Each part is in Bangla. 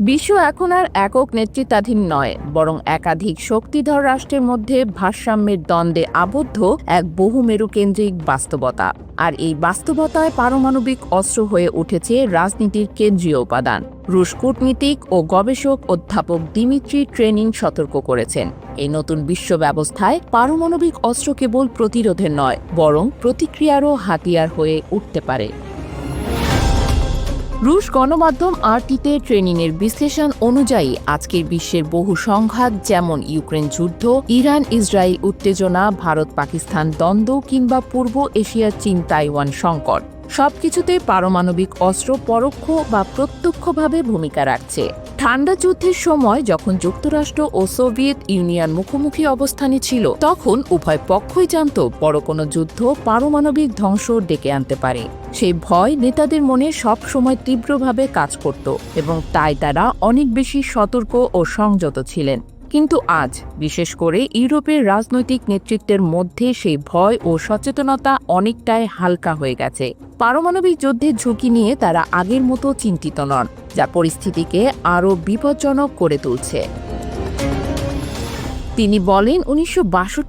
বিশ্ব এখন আর একক নেতৃত্বাধীন নয়, বরং একাধিক শক্তিধর রাষ্ট্রের মধ্যে ভারসাম্যের দ্বন্দ্বে আবদ্ধ এক বহুমেরু কেন্দ্রিক বাস্তবতা। আর এই বাস্তবতায় পারমাণবিক অস্ত্র হয়ে উঠেছে রাজনীতির কেন্দ্রীয় উপাদান। রুশ কূটনীতিক ও গবেষক অধ্যাপক দিমিত্রি ট্রেনিং সতর্ক করেছেন, এই নতুন বিশ্ব ব্যবস্থায় পারমাণবিক অস্ত্র কেবল প্রতিরোধের নয়, বরং প্রতিক্রিয়ারও হাতিয়ার হয়ে উঠতে পারে। রুশ গণমাধ্যম আরটিতে ট্রেনিংয়ের বিশ্লেষণ অনুযায়ী আজকের বিশ্বের বহু সংঘাত, যেমন ইউক্রেন যুদ্ধ, ইরান, ইসরায়েল উত্তেজনা ভারত পাকিস্তান দ্বন্দ্ব কিংবা পূর্ব এশিয়ার চীন তাইওয়ান সংকট। সবকিছুতে পারমাণবিক অস্ত্র পরোক্ষ বা প্রত্যক্ষভাবে ভূমিকা রাখছে। ঠান্ডা যুদ্ধের সময় যখন যুক্তরাষ্ট্র ও সোভিয়েত ইউনিয়ন মুখোমুখি অবস্থানে ছিল, তখন উভয় পক্ষই জানত বড় কোনো যুদ্ধ পারমাণবিক ধ্বংস ডেকে আনতে পারে। সেই ভয় নেতাদের মনে সব সময় তীব্রভাবে কাজ করত এবং তাই তারা অনেক বেশি সতর্ক ও সংযত ছিলেন। কিন্তু আজ, বিশেষ করে ইউরোপের রাজনৈতিক নেতৃত্বের মধ্যে সেই ভয় ও সচেতনতা অনেকটাই হালকা হয়ে গেছে। পারমাণবিক যুদ্ধের ঝুঁকি নিয়ে তারা আগের মতো চিন্তিত নন, যা পরিস্থিতিকে আরও বিপজ্জনক করে তুলছে। তিনি বলেন উনিশশো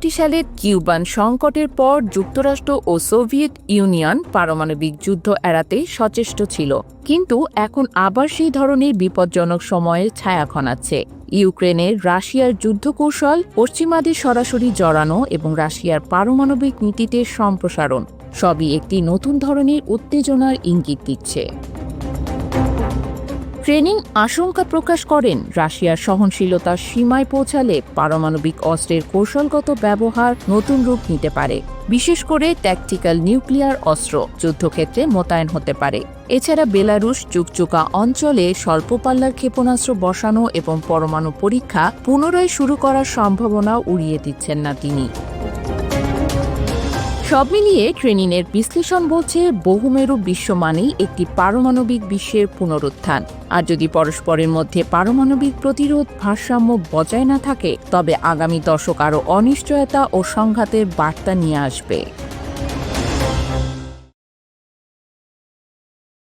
সালের কিউবান সংকটের পর যুক্তরাষ্ট্র ও সোভিয়েত ইউনিয়ন পারমাণবিক যুদ্ধ এড়াতে সচেষ্ট ছিল। কিন্তু এখন আবার সেই ধরনের বিপজ্জনক সময়ের ছায়া খনাচ্ছে। ইউক্রেনের রাশিয়ার যুদ্ধকৌশল, পশ্চিমাদের সরাসরি জড়ানো এবং রাশিয়ার পারমাণবিক নীতিতে সম্প্রসারণ, সবই একটি নতুন ধরনের উত্তেজনার ইঙ্গিত দিচ্ছে। ট্রেনিং আশঙ্কা প্রকাশ করেন। রাশিয়ার সহনশীলতার সীমায় পৌঁছালে পারমাণবিক অস্ত্রের কৌশলগত ব্যবহার নতুন রূপ নিতে পারে। বিশেষ করে ট্যাকটিক্যাল নিউক্লিয়ার অস্ত্র যুদ্ধক্ষেত্রে মোতায়েন হতে পারে। এছাড়া বেলারুশ চুকচুকা অঞ্চলে স্বল্প পাল্লার ক্ষেপণাস্ত্র বসানো এবং পরমাণু পরীক্ষা পুনরায় শুরু করার সম্ভাবনা উড়িয়ে দিচ্ছেন না তিনি। সব মিলিয়ে ট্রেনিংয়ের বিশ্লেষণ বলছে বহুমেরু বিশ্ব মানেই একটি পারমাণবিক বিশ্বের পুনরুত্থান। আর যদি পরস্পরের মধ্যে পারমাণবিক প্রতিরোধ ভারসাম্য বজায় না থাকে, তবে আগামী দশক আরও অনিশ্চয়তা ও সংঘাতের বার্তা নিয়ে আসবে।